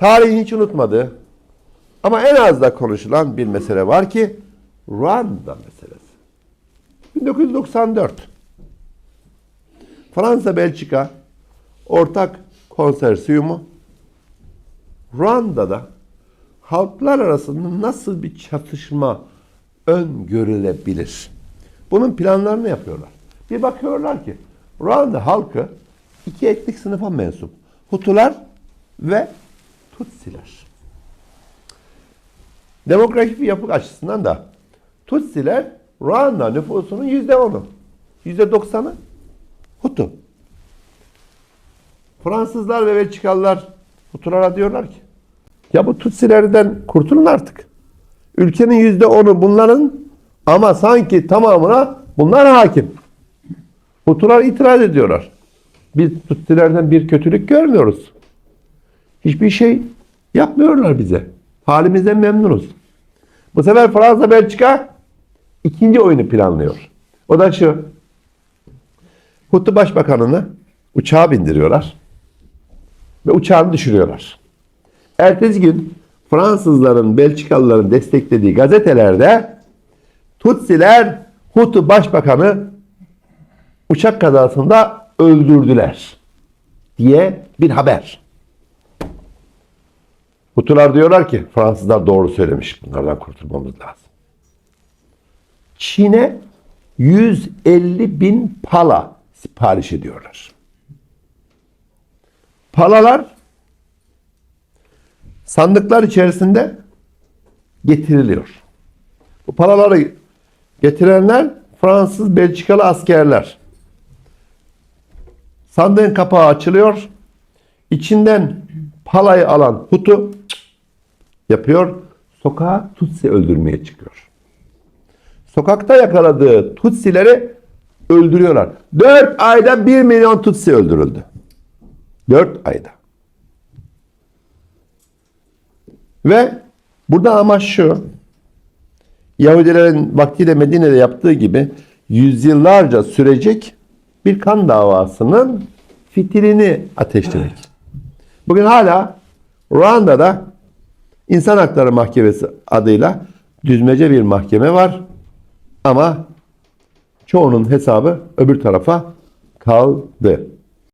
tarihin hiç unutmadığı ama en az da konuşulan bir mesele var ki Ruanda meselesi. 1994 Fransa Belçika ortak konsorsiyumu Ruanda'da halklar arasında nasıl bir çatışma öngörülebilir? Bunun planlarını yapıyorlar. Bir bakıyorlar ki Ruanda halkı iki etnik sınıfa mensup. Hutular ve Tutsiler. Demografik bir yapı açısından da Tutsiler Ruanda nüfusunun yüzde onu. Yüzde doksanı Hutu. Fransızlar ve Belçikalılar Hutulara diyorlar ki ya bu Tutsilerden kurtulun artık. Ülkenin yüzde onu bunların ama sanki tamamına bunlar hakim. Hutular itiraz ediyorlar. Biz Tutsilerden bir kötülük görmüyoruz. Hiçbir şey yapmıyorlar bize. Halimizden memnunuz. Bu sefer Fransa Belçika ikinci oyunu planlıyor. O da şu. Hutu Başbakanını uçağa bindiriyorlar. Ve uçağını düşürüyorlar. Ertesi gün Fransızların, Belçikalıların desteklediği gazetelerde Tutsiler Hutu Başbakanı uçak kazasında öldürdüler diye bir haber. Hutular diyorlar ki Fransızlar doğru söylemiş. Bunlardan kurtulmamız lazım. Çin'e 150 bin pala sipariş ediyorlar. Palalar sandıklar içerisinde getiriliyor. Bu paraları getirenler Fransız, Belçikalı askerler. Sandığın kapağı açılıyor. İçinden palayı alan Hutu yapıyor. Sokağa Tutsi öldürmeye çıkıyor. Sokakta yakaladığı Tutsileri öldürüyorlar. 4 ayda 1 milyon Tutsi öldürüldü. 4 ayda. Ve burada amaç şu. Yahudilerin vaktiyle Medine'de yaptığı gibi yüzyıllarca sürecek bir kan davasının fitilini ateşlemek. Bugün hala Ruanda'da İnsan Hakları Mahkemesi adıyla düzmece bir mahkeme var. Ama çoğunun hesabı öbür tarafa kaldı.